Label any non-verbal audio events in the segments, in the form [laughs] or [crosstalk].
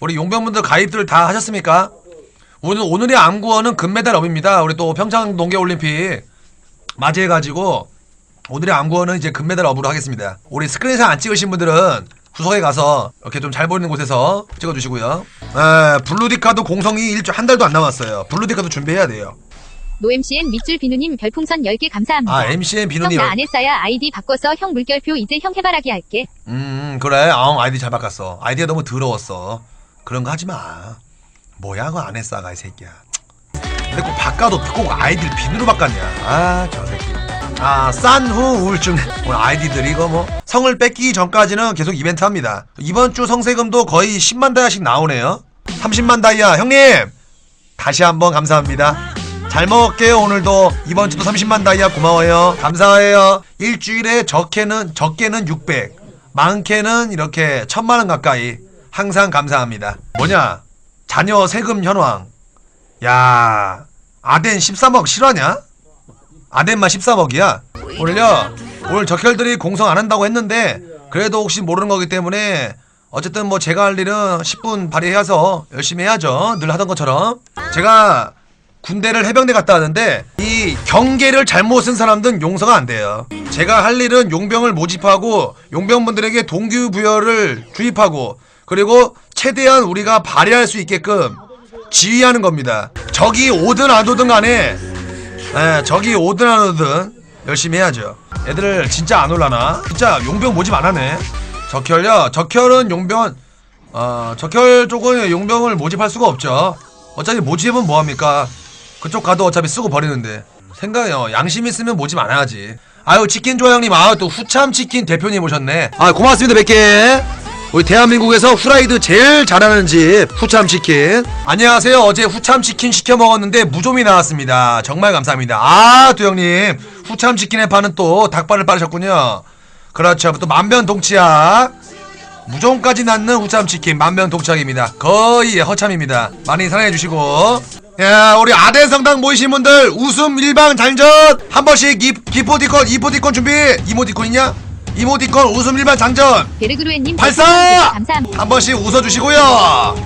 우리 용병분들 가입들 다 하셨습니까? 오늘 오늘의 암구어는 금메달 업입니다. 우리 또 평창 동계 올림픽 맞이해 가지고 오늘의 암구어는 이제 금메달 업으로 하겠습니다. 우리 스크린샷 안 찍으신 분들은 구석에 가서 이렇게 좀 잘 보이는 곳에서 찍어주시고요. 에, 블루디카도 공성이 일주 한 달도 안 남았어요. 블루디카도 준비해야 돼요. 노엠씨엔 밑줄 비누님 별풍선 10개 감사합니다. 아 MCN 비누님. 형 나 안 했어야 아이디 바꿔서 형 물결표 이제 형 해바라기 할게. 음 그래 아 아이디 잘 바꿨어 아이디가 너무 더러웠어 그런 거 하지 마. 뭐야 그거 안 했어 아가 이 새끼야. 근데 꼭 바꿔도 꼭 아이디를 비누로 바꿨냐? 아 저 새끼. 아 싼후 우울증. 오늘 아이디들 이거 뭐. 성을 뺏기기 전까지는 계속 이벤트 합니다. 이번 주 성세금도 거의 10만 다이아씩 나오네요. 30만 다이아. 형님! 다시 한번 감사합니다. 잘 먹을게요 오늘도. 이번 주도 30만 다이아 고마워요. 감사해요. 일주일에 적게는 적게는 600 많게는 이렇게 천만 원 가까이 항상 감사합니다. 뭐냐? 자녀 세금 현황. 야 아덴 13억 실화냐? 아덴만 13억이야? 오늘요 오늘 적혈들이 공성 안 한다고 했는데 그래도 혹시 모르는 거기 때문에 어쨌든 뭐 제가 할 일은 10분 발휘해서 열심히 해야죠. 늘 하던 것처럼. 제가 군대를 해병대 갔다 왔는데 이 경계를 잘못 쓴 사람들은 용서가 안 돼요. 제가 할 일은 용병을 모집하고 용병분들에게 동기부여를 주입하고 그리고 최대한 우리가 발휘할 수 있게끔 지휘하는 겁니다. 적이 오든 안 오든 간에 예, 적이 오든 안 오든 열심히 해야죠. 애들 진짜 안 올라나? 진짜 용병 모집 안 하네. 적혈요? 적혈은 용병 어, 적혈 쪽은 용병을 모집할 수가 없죠. 어차피 모집은 뭐합니까? 그쪽 가도 어차피 쓰고 버리는데. 생각해요. 양심 있으면 모집 안 해야지. 아유, 치킨 조양님, 아유, 또 후참 치킨 대표님 오셨네. 아, 고맙습니다, 몇 개. 우리 대한민국에서 후라이드 제일 잘하는 집, 후참 치킨. 안녕하세요. 어제 후참 치킨 시켜 먹었는데 무좀이 나왔습니다. 정말 감사합니다. 아, 또 형님. 후참 치킨에 파는 또 닭발을 빠르셨군요. 그렇죠. 또 만변동치약. 무좀까지 낳는 후참치킨 만명동착입니다. 거의 허참입니다. 많이 사랑해주시고. 야, 우리 아덴 성당 모이신 분들 웃음 일방 장전 한 번씩 이, 기포디콘 이포디콘 준비. 이모디콘 있냐? 이모디콘 웃음 일방 장전 베르그루에님 발사! 별풍선 100개 감사합니다. 한 번씩 웃어주시고요.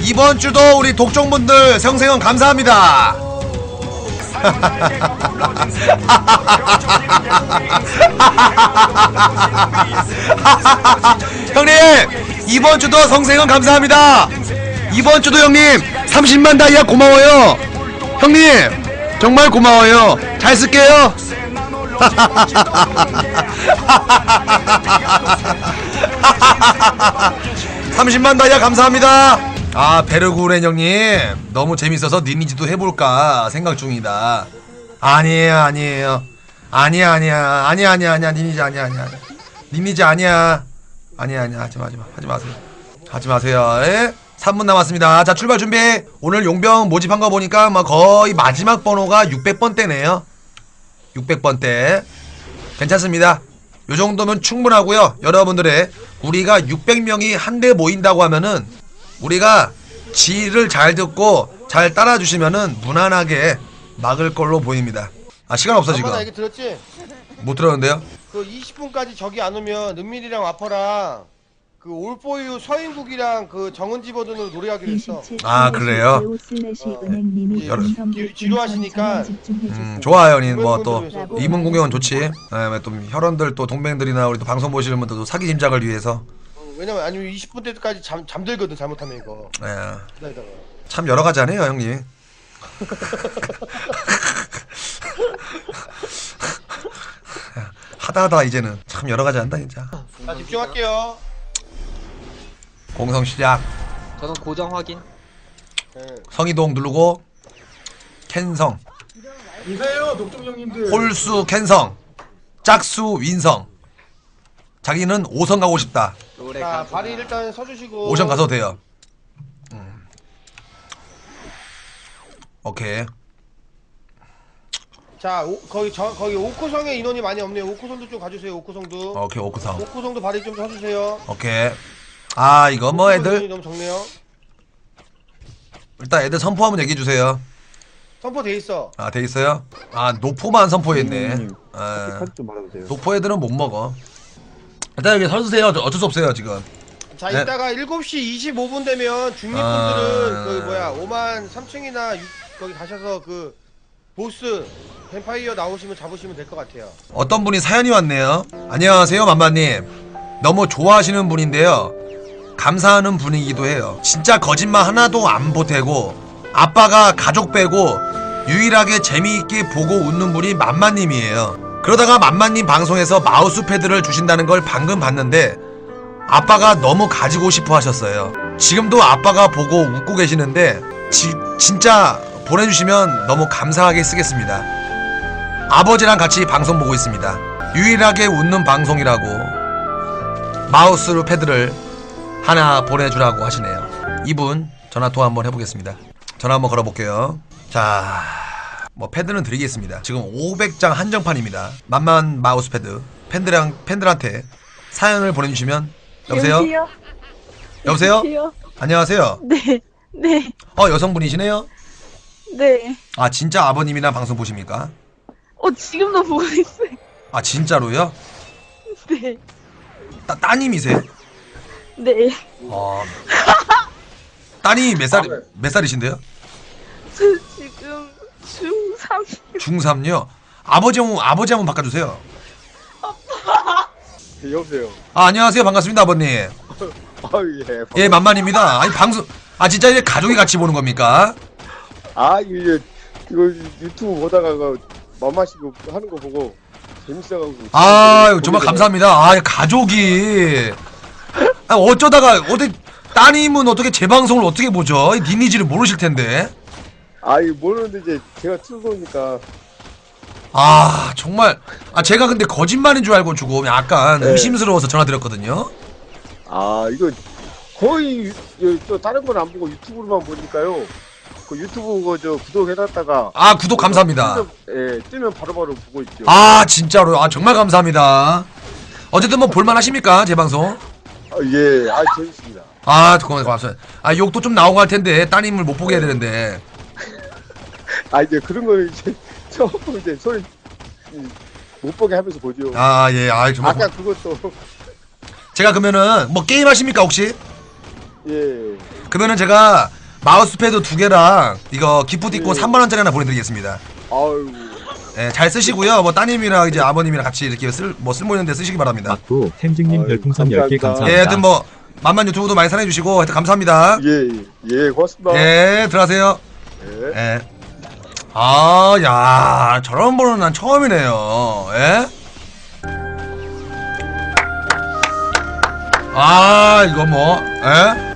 이번 주도 우리 독종분들 생생원 감사합니다. [laughs] 형님 이번 주도 성생원 감사합니다. 이번 주도 형님 30만 다이아 고마워요. 형님 정말 고마워요. 잘 쓸게요. [laughs] 30만 다이아 감사합니다. 아 베르구렌 형님 너무 재밌어서 니니지도 해볼까 생각 중이다. 아니에요 아니에요 아니야 아니야 아니야 아니야 아니야 니니지 아니야 아니야. 니니지 아니야 아니야 아니야 하지 마 하지 마 하지 마세요 하지 마세요. 예? 3분 남았습니다. 자 출발 준비. 오늘 용병 모집한 거 보니까 뭐 거의 마지막 번호가 600번대네요. 600번대. 괜찮습니다. 요 정도면 충분하고요. 여러분들의 우리가 600명이 한데 모인다고 하면은 우리가 지를 잘 듣고 잘 따라주시면은 무난하게 막을 걸로 보입니다. 아 시간 없어 지금. 아빠 나 얘기 들었지? 못 들었는데요. 그 20분까지 적이 안 오면 은밀이랑 와퍼랑 그 올포유 서인국이랑 그 정은지 버전으로 노래하기로 했어. 아, 그래요? 예, 여러- 지- 지루하시니까. 음, 좋아요, 님. 뭐또 이문 공격은 좋지. 예, 또 혈원들 또 동맹들이나 우리 또 방송 보시는 분들 도 사기 짐작을 위해서. 어, 왜냐면 아니면 20분 때까지 잠 잠들거든 잘못하면 이거. 예, 기다리다가. 참 여러 가지 하네요, 형님. [laughs] 하다 하다 이제는 참 여러 가지 한다 진짜. 자 집중할게요. 공성 시작. 저는 고정 확인. 예. 성이동 누르고 캔성 이세요 독종 형님들 홀수 캔성 짝수 윈성 자기는 5성 가고 싶다 노래 자 가수다. 발이 일단 서주시고. 5성 가서 돼요 음. 오케이 자 오, 거기 저 거기 오크성에 인원이 많이 없네요. 오크성도 좀 가주세요. 오크성도. 오케이 오크성 오크성도 발이 좀 서주세요. 오케이 아 이거 뭐 애들 너무 적네요. 일단 애들 선포 한번 얘기해 주세요 선포 돼 있어. 아 돼 있어요 아 노포만 선포했네 아, 카드 좀 받아주세요 노포 애들은 못 먹어 일단 여기 서주세요 어쩔 수 없어요 지금 자 네. 이따가 7시 25분 되면 중립분들은 아. 그 뭐야 5만 3층이나 거기 가셔서 그 보스 뱀파이어 나오시면 잡으시면 될 것 같아요. 어떤 분이 사연이 왔네요. 안녕하세요, 맘마님. 너무 좋아하시는 분인데요. 감사하는 분이기도 해요. 진짜 거짓말 하나도 안 보태고 아빠가 가족 빼고 유일하게 재미있게 보고 웃는 분이 맘마님이에요. 그러다가 맘마님 방송에서 마우스 패드를 주신다는 걸 방금 봤는데 아빠가 너무 가지고 싶어 하셨어요. 지금도 아빠가 보고 웃고 계시는데 지- 진짜 보내주시면 너무 감사하게 쓰겠습니다. 아버지랑 같이 방송 보고 있습니다. 유일하게 웃는 방송이라고 마우스 패드를 하나 보내주라고 하시네요. 이분 전화 통화 한번 해보겠습니다. 전화 한번 걸어볼게요. 자, 뭐 패드는 드리겠습니다. 지금 500장 한정판입니다. 만만 마우스 패드 팬들랑 팬들한테 사연을 보내주시면 여보세요? 여보세요? 여보세요? 여보세요? 안녕하세요. 네, 네, 어 여성분이시네요. 네. 아 진짜 아버님이나 방송 보십니까? 어, 지금도 보고 있어요. 아 진짜로요? 네, 따, 따님이세요? 네. 어. 딸이 몇 살, 몇 살이신데요? 저 지금 중3. 중3요? 아버지 한, 번- 아버지 한번 바꿔주세요. 여보세요. 아, 안녕하세요. 반갑습니다, 아버님. [laughs] 아유 예. 예, 만만입니다. 아니, 방송, 아, 진짜 이제 가족이 같이 보는 겁니까? 아 이게 이거 유튜브 보다가 그 맘마시고 하는 거 보고 재밌어가지고. 아, 보게 정말. 감사합니다. 아, 가족이. 아, 어쩌다가, 어떻게, 따님은 어떻게 제 방송을 어떻게 보죠? 이 니니지를 모르실 텐데. 아 이거 모르는데 이제 제가 틀어놓으니까 아, 정말. 아, 제가 근데 거짓말인 줄 알고 조금 약간 네. 의심스러워서 전화드렸거든요. 아 이거 거의 유- 또 다른 건 안 보고 유튜브로만 보니까요. 그 유튜브 그저 구독해놨다가 아, 구독 감사합니다. 뜨면, 예 뜨면 바로바로 보고 있죠. 아 진짜로요 아 정말 감사합니다 어쨌든 뭐 볼만하십니까 제 방송 아, 예, 아 재밌습니다. 아 고맙- 고맙습니다 아 욕도 좀 나오고 할 텐데 따님을 못 보게 해야 되는데 아 이제 그런 거는 이제 처음 이제 소리 음, 못 보게 하면서 보죠. 아 예 아 정말 아까 고- 그것도 제가 그러면은 뭐 게임 하십니까 혹시 예. 그러면은 제가 마우스패드 두 개랑 이거 기프티콘 예. 3만 원짜리 하나 보내드리겠습니다 아유. 예, 잘 쓰시고요 뭐 따님이랑 이제 아버님이랑 같이 이렇게 쓸 뭐 쓸모 있는데 쓰시기 바랍니다 맞고 아유, 별풍선 감사합니다. 10개 감사합니다. 예 하여튼 뭐 만만 유튜브도 많이 사랑해 주시고 하여튼 감사합니다 예, 예, 고맙습니다. 예 들어가세요 예. 예. 아, 야, 저런 번호는 난 처음이네요. 예? 아, 이거 뭐, 예?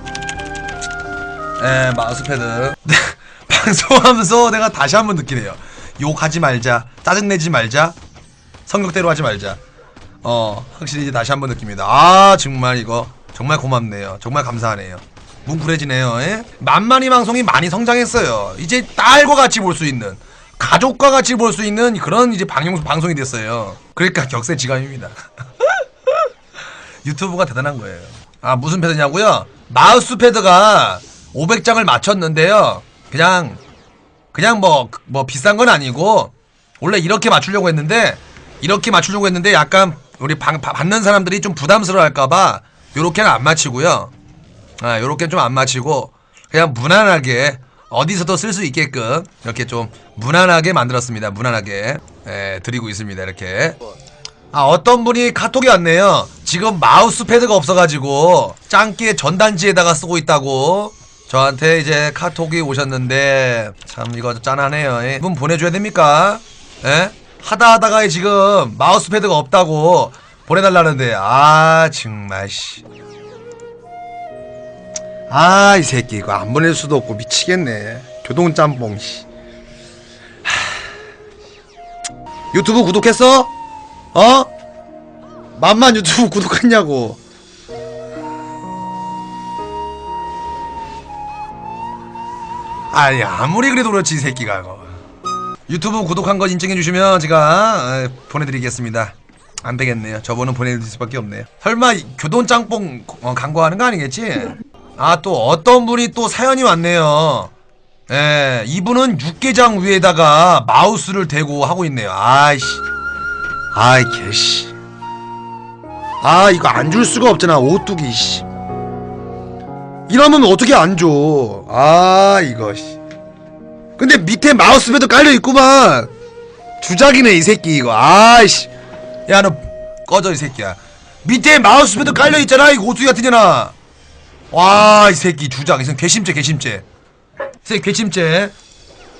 예, 마우스패드. 네, [laughs] 방송하면서 내가 다시 한번 느끼네요. 욕하지 말자, 짜증내지 말자, 성격대로 하지 말자. 어, 확실히 이제 다시 한번 느낍니다. 아, 정말 이거, 정말 고맙네요. 정말 감사하네요. 뭉클해지네요. 예? 만만히 방송이 많이 성장했어요. 이제 딸과 같이 볼 수 있는 가족과 같이 볼 수 있는 그런 이제 방송 방송이 됐어요. 그러니까 격세지감입니다. [laughs] 유튜브가 대단한 거예요. 아 무슨 패드냐고요? 마우스 패드가 500장을 맞췄는데요. 그냥 그냥 뭐 뭐 비싼 건 아니고 원래 이렇게 맞추려고 했는데 이렇게 맞추려고 했는데 약간 우리 방- 바- 받는 사람들이 좀 부담스러워할까봐 요렇게는 안 맞히고요. 아, 요렇게 좀안 맞히고 그냥 무난하게 어디서도 쓸 수 있게끔 이렇게 좀 무난하게 만들었습니다. 무난하게 예, 드리고 있습니다. 이렇게. 아, 어떤 분이 카톡이 왔네요. 지금 마우스 패드가 없어가지고 짱끼의 전단지에다가 쓰고 있다고 저한테 이제 카톡이 오셨는데 참 이거 짠하네요. 예. 이분 보내줘야 됩니까? 예? 하다 하다가 지금 마우스 패드가 없다고 보내달라는데 아 정말 씨. 아, 이 새끼 이거 안 보낼 수도 없고 미치겠네. 교동 짬뽕 씨. 하... 유튜브 구독했어? 어? 만만 유튜브 구독했냐고. 아니 아무리 그래도 그렇지 이 새끼가 이거. 유튜브 구독한 거 인증해 주시면 제가 에, 보내드리겠습니다. 안 되겠네요. 저번은 보내드릴 수밖에 없네요. 설마 이 교돈 짬뽕 어, 광고하는 거 아니겠지? 아 또 어떤 분이 또 사연이 왔네요. 예, 이분은 육개장 위에다가 마우스를 대고 하고 있네요. 아이씨, 아이 개씨. 아 이거 안 줄 수가 없잖아 오뚜기 씨. 이러면 어떻게 안 줘? 아 이거 씨. 근데 밑에 마우스패드 깔려 있구만. 주작이네 이 새끼 이거. 아이씨. 야 너 꺼져 이 새끼야. 밑에 마우스패드 깔려 있잖아 이 고수이 같은 년아. 와 이 새끼 주작 이 새끼 괘씸죄 괘씸죄. 이 새끼 괘씸죄.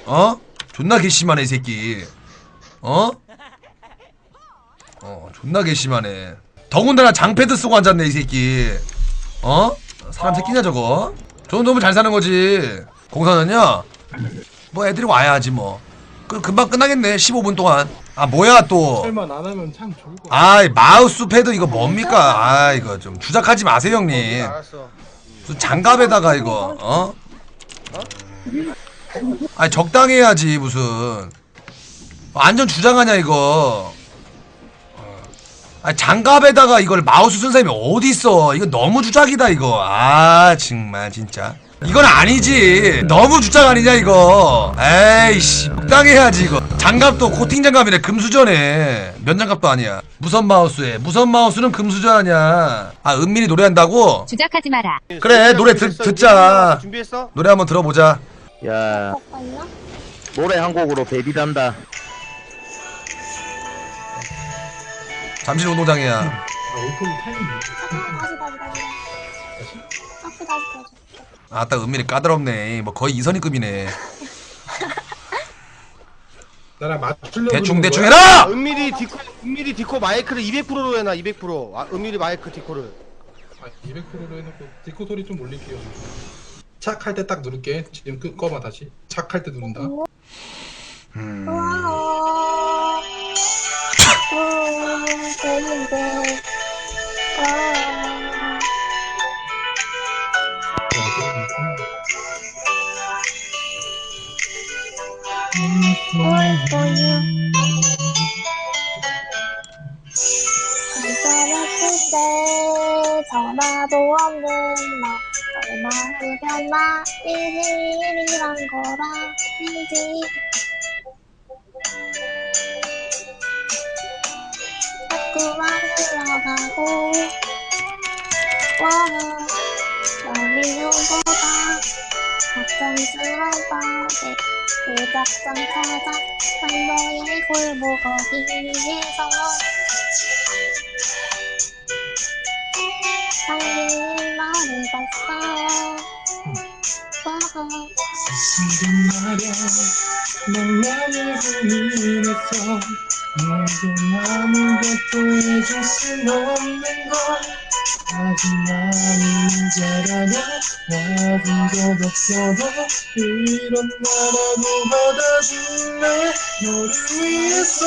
어? 존나 괘씸하네 이 새끼. 어? 어 존나 괘씸하네. 더군다나 장패드 쓰고 앉았네 이 새끼. 어? 사람 새끼냐 저거? 저 정도면 잘 사는 거지. 공사는요? 뭐 애들이 와야지 뭐. 그 금방 끝나겠네. 15분 동안. 아 뭐야 또. 설만 안 하면 참 좋을 것 같아. 아 마우스 패드 이거 뭡니까? 아 이거 좀 주작하지 마세요 형님. 알았어. 무슨 장갑에다가 이거 어? 아니 적당히 해야지 무슨 완전 주장하냐 이거 아 장갑에다가 이걸 마우스 쓴 사람이 어디 있어? 이거 너무 주작이다 이거. 아 정말 진짜. 이건 아니지. 너무 주작 아니냐 이거. 에이씨 적당히 해야지 이거. 장갑도 코팅 장갑이네 금수저네. 면 장갑도 아니야. 무선 마우스에. 무선 마우스는 금수저 아니야. 아 은민이 노래한다고? 주작하지 마라. 그래, 노래 듣-? 듣자. 준비했어? 노래 한번 들어보자. 야. 노래 한 곡으로 베비 단다 잠실 운동장이야. 아. 아따 은민이 까다롭네. 뭐 거의 이선희급이네. 나랑 맞추려고. 대충 대충? 해라. 은밀히 디코 은밀히 디코 마이크를 200%로 해놔 200%. 아, 은밀히 마이크 디코를. 아, 200%로 해놓고 디코 소리 좀 올릴게요. 착할 때 딱 누를게. 지금 끄 꺼봐 다시. 착할 때 누른다. 음, [laughs] 괜찮았을 때 전화도 없는 너 얼마 후였나 일일이란 거라는지 자꾸만 흘러가고 와 너희 눈보다 걱정스러운 밤에 그 작전 찾아 난 너의 골목거기 위해서. 당신 말을 봤어. 와하 사실은 말야. 넌 나를 고민했어 내게 아무것도 해줄 순 없는 걸 하지만 이제라면 나쁜 적 없어도 이런 나라도 받아줄래 너를 위해서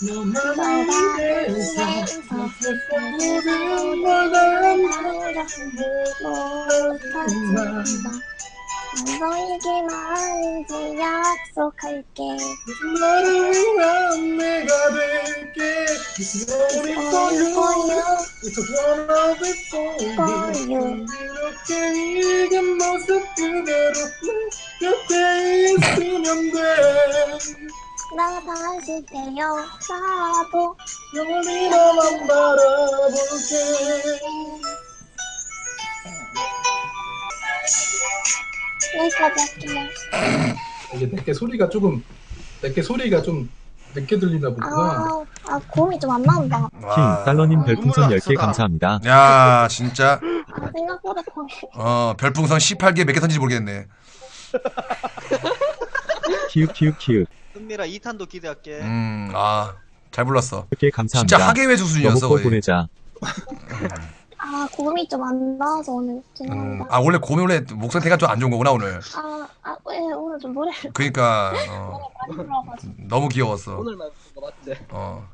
너만을 위해서 나 모든 걸 난 너에게만인지 약속할게. 너를 위한 내가 될게. It's only for you. It's of it for you. 이렇게 익은 모습 그대로 내 곁에 있으면 돼. 나 다시 태어나도. 너만 바라볼게 여기까지 할게요 이게 내게 소리가 조금 내게 소리가 좀 늦게 들리나 보구나 아, 아 고음이 좀 안 나온다 와. 킹 달러님 별풍선 눈물 10개 났어, 나. 감사합니다. 야 진짜 아, 생각보다 고음이 어 별풍선 18개 몇 개 던지지 모르겠네. 키읔 키읔 키읔 은밀아 2탄도 기대할게. 음 아 잘 불렀어. 10개 감사합니다. 진짜 하계회수 수준이었어 여보코 거의. 보내자. [laughs] 아 고음이 좀 안 나와서 오늘 죄송합니다 음, 아 원래 고미 원래 목 상태가 좀 안 좋은 거구나 오늘. 아, 아, 왜 오늘 좀 노래를 [laughs] 그러니까 어, [laughs] 많이 너무 귀여웠어. 오늘만 거 맞지? 어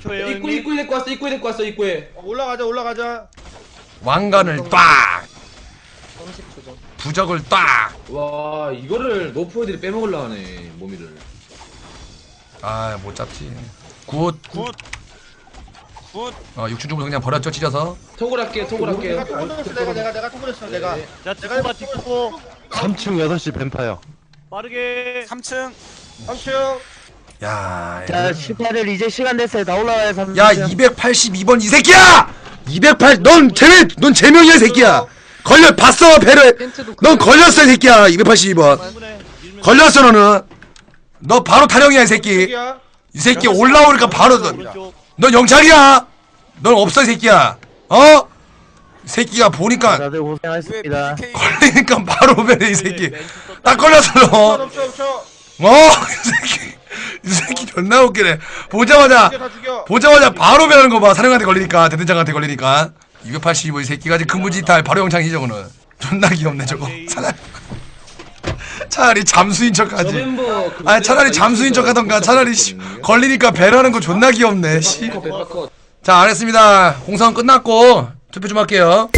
조혜영 입구 입구 데리고 왔어 입구에 데리고 왔어 입구에 어, 올라가자 올라가자. 왕관을 딱 30초 전. 부적을 딱. 와 이거를 노포애들이 빼먹으려 하네 모미를 아못 잡지. 굿. 굿. 굿. 어 육춘 중으로 그냥 버렸죠 찢어서. 톡을 할게 톡을 할게 내가 내가 내가 내가 통보했어 내가. 자, 디코가 디코. 3층 6시 뱀파이어 빠르게 3층. 3층. 야. 자 18일 이제 시간 됐어요 다 올라와요 3층 야 282번 이 새끼야! 208 넌 제명 넌 제명이야 이 새끼야. 걸려 봤어 배를 넌 걸렸어 이 새끼야 282번 걸렸어 너는 너 바로 타령이야 이 새끼. 이 새끼 올라오니까 바로 너, 오른쪽 넌 영창이야? 넌 없어 이 새끼야. 어? 이 새끼가 보니까 다들 고생하셨습니다. 걸리니까 바로 배네 이 새끼. 딱 걸렸어 너. 어? 이 새끼. 이 새끼 존나 웃기네. 보자마자. 보자마자 바로 배하는 거 봐. 사령한테 걸리니까 대대장한테 걸리니까. 285이 새끼가 지금 근무지탈 바로 영창이죠 저거는. 존나 귀엽네 저거. 차라리, 차라리 잠수인 저 척하지. 아 차라리 잠수인 척하던가. 차라리 씨, 걸리니까 배라는 거 존나 귀엽네 씨. 컷, 컷. 자 알겠습니다. 공성 끝났고 투표 좀 할게요